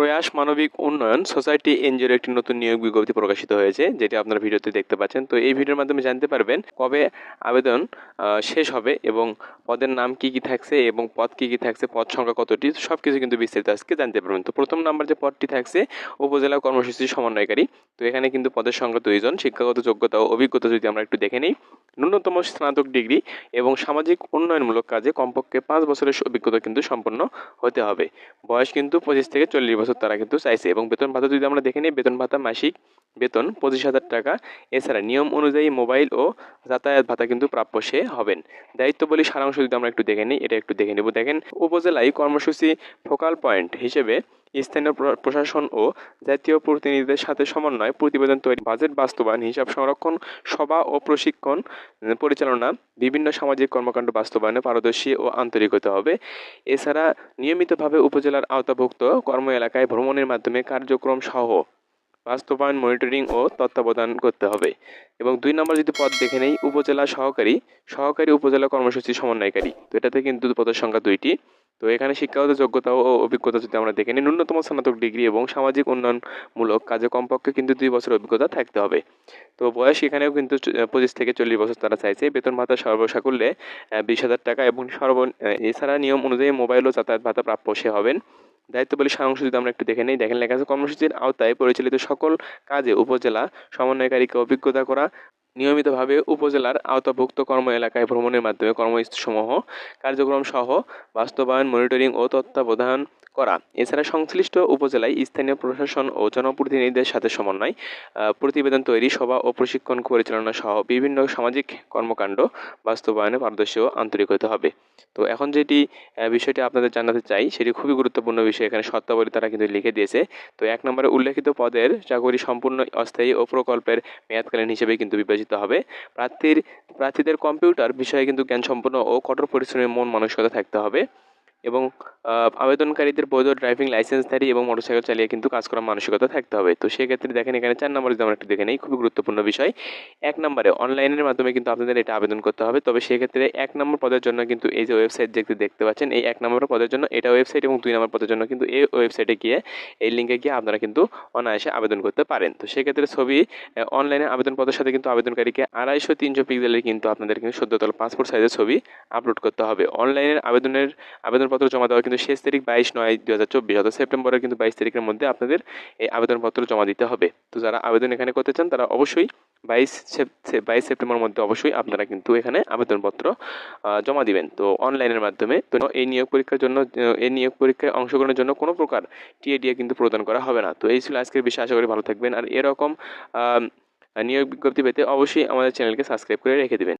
প্রয়াস, মানবিক উন্নয়ন, সোসাইটি এনজিওর একটি নতুন নিয়োগ বিজ্ঞপ্তি প্রকাশিত হয়েছে, যেটি আপনারা ভিডিওতে দেখতে পাচ্ছেন। তো এই ভিডিওর মাধ্যমে জানতে পারবেন কবে আবেদন শেষ হবে এবং পদের নাম কি কি থাকছে এবং পদ কি কি থাকছে, পদ সংখ্যা কতটি সব কিছু কিন্তু বিস্তারিত আজকে জানতে পারবেন। তো প্রথম নাম্বার যে পদটি থাকছে, উপজেলা কর্মসূচি সমন্বয়কারী। তো এখানে কিন্তু পদের সংখ্যা দুইজন, শিক্ষাগত যোগ্যতা ও অভিজ্ঞতা যদি আমরা একটু দেখে নিই ন্যূনতম স্নাতক ডিগ্রি এবং সামাজিক উন্নয়নমূলক কাজে কমপক্ষে পাঁচ বছরের অভিজ্ঞতা কিন্তু সম্পন্ন হতে হবে। বয়স কিন্তু পঁচিশ থেকে চল্লিশ বছর তারা কিন্তু চাইছে এবং বেতন ভাতা যদি আমরা দেখে নিই, বেতন ভাতা মাসিক বেতন পঁচিশ হাজার টাকা। এছাড়া নিয়ম অনুযায়ী মোবাইল ও যাতায়াত ভাতা কিন্তু প্রাপ্য সে হবেন। দায়িত্ব বলি সারাংশ যদি আমরা একটু দেখে নিই, এটা একটু দেখে নেব। দেখেন, উপজেলায় কর্মসূচি ফোকাল পয়েন্ট হিসেবে স্থানীয় প্রশাসন ও জাতীয় প্রতিনিধিদের সাথে সমন্বয় প্রতিবেদন তৈরি। বাজেট বাস্তবায়ন, হিসাব সংরক্ষণ, সভা ও প্রশিক্ষণ পরিচালনা, বিভিন্ন সামাজিক কর্মকাণ্ড বাস্তবায়নে পারদর্শী ও আন্তরিক হতে হবে। এছাড়া নিয়মিতভাবে উপজেলার আওতাভুক্ত কর্ম এলাকায় ভ্রমণের মাধ্যমে কার্যক্রম সহ বাস্তবায়ন, মনিটরিং ও তত্ত্বাবধান করতে হবে। এবং দুই নম্বর যদি পদ দেখে নেই, উপজেলা সহকারী সহকারী উপজেলা কর্মসূচি সমন্বয়কারী। তো এটাতে কিন্তু পদের সংখ্যা দুইটি। তো এখানে শিক্ষাগত যোগ্যতা ও অভিজ্ঞতা যদি আমরা দেখে নিই, ন্যূনতম স্নাতক ডিগ্রি এবং সামাজিক উন্নয়নমূলক কাজে কমপক্ষে কিন্তু দুই বছর অভিজ্ঞতা থাকতে হবে। তো বয়স এখানেও কিন্তু পঁচিশ থেকে চল্লিশ বছর তারা চাইছে। বেতন ভাতা সর্বসাকুল্যে বিশ হাজার টাকা এবং সর্ব এছাড়া নিয়ম অনুযায়ী মোবাইল ও যাতায়াত ভাতা প্রাপ্য সে হবেন। দায়িত্ব বলি সারাংশ যদি আমরা একটু দেখে নিই, দেখেন লেখা আছে, কর্মসূচির আওতায় পরিচালিত সকল কাজে উপজেলা সমন্বয়কারীকে অভিজ্ঞতা করা নিয়মিতভাবে উপজেলার আওতাভুক্ত কর্ম এলাকায় ভ্রমণের মাধ্যমে কর্মস্থসমূহ কার্যক্রম সহ বাস্তবায়ন মনিটরিং ও তত্ত্বাবধান করা। এছাড়া সংশ্লিষ্ট উপজেলায় স্থানীয় প্রশাসন ও জনপ্রতিনিধিদের সাথে সমন্বয় প্রতিবেদন তৈরি, সভা ও প্রশিক্ষণ পরিচালনা সহ বিভিন্ন সামাজিক কর্মকাণ্ড বাস্তবায়নে পারদর্শী ও আন্তরিক হতে হবে। তো এখন যেটি বিষয়টি আপনাদের জানাতে চাই, সেটি খুবই গুরুত্বপূর্ণ বিষয়। এখানে শর্তাবলী তারা কিন্তু লিখে দিয়েছে। তো এক নম্বরে উল্লেখিত পদের চাকরি সম্পূর্ণ অস্থায়ী ও প্রকল্পের মেয়াদকালীন হিসেবে কিন্তু বিবেচিত হবে। প্রার্থীর, প্রার্থীদের কম্পিউটার বিষয়ে কিন্তু জ্ঞান সম্পন্ন ও কঠোর পরিশ্রমের মন মানসিকতা থাকতে হবে। এবং আবেদনকারীদের বৈধ ড্রাইভিং লাইসেন্সধারী এবং মোটরসাইকেল চালিয়ে কিন্তু কাজ করার মানসিকতা থাকতে হবে। তো সেক্ষেত্রে দেখেন এখানে চার নম্বরে যদি আমরা একটু দেখে নিই, খুবই গুরুত্বপূর্ণ বিষয়। এক নম্বরে অনলাইনের মাধ্যমে কিন্তু আপনাদের এটা আবেদন করতে হবে। তবে সেক্ষেত্রে এক নম্বর পদের জন্য কিন্তু এই যে ওয়েবসাইট দেখতে দেখতে পাচ্ছেন, এই এক নম্বর পদের জন্য এটা ওয়েবসাইট এবং দুই নম্বর পদের জন্য কিন্তু এই ওয়েবসাইটে গিয়ে, এই লিঙ্কে গিয়ে আপনারা কিন্তু অনায়াসে আবেদন করতে পারেন। তো সেক্ষেত্রে ছবি অনলাইনে আবেদনপত্রের সাথে কিন্তু আবেদনকারীকে আড়াইশো তিনশো পিক্সেলের কিন্তু আপনাদের কিন্তু সদ্যতল পাসপোর্ট সাইজের ছবি আপলোড করতে হবে। অনলাইনের আবেদনের আবেদনপত্র জমা দেওয়া কিন্তু শেষ তারিখ বাইশ নয় দু হাজার চব্বিশ, অর্থাৎ সেপ্টেম্বরের কিন্তু বাইশ তারিখের মধ্যে আপনাদের এই আবেদনপত্র জমা দিতে হবে। তো যারা আবেদন এখানে করতে চান, তারা অবশ্যই বাইশ বাইশ সেপ্টেম্বরের মধ্যে অবশ্যই আপনারা কিন্তু এখানে আবেদনপত্র জমা দিবেন। তো অনলাইনের মাধ্যমে, তো এই নিয়োগ পরীক্ষার জন্য এই নিয়োগ পরীক্ষায় অংশগ্রহণের জন্য কোনো প্রকার টিএডিএ কিন্তু প্রদান করা হবে না। তো এই ছিল আজকের বিষয়। আশা করি ভালো থাকবেন। আর এরকম নিয়োগ বিজ্ঞপ্তি পেতে অবশ্যই আমাদের চ্যানেলকে সাবস্ক্রাইব করে রেখে দেবেন।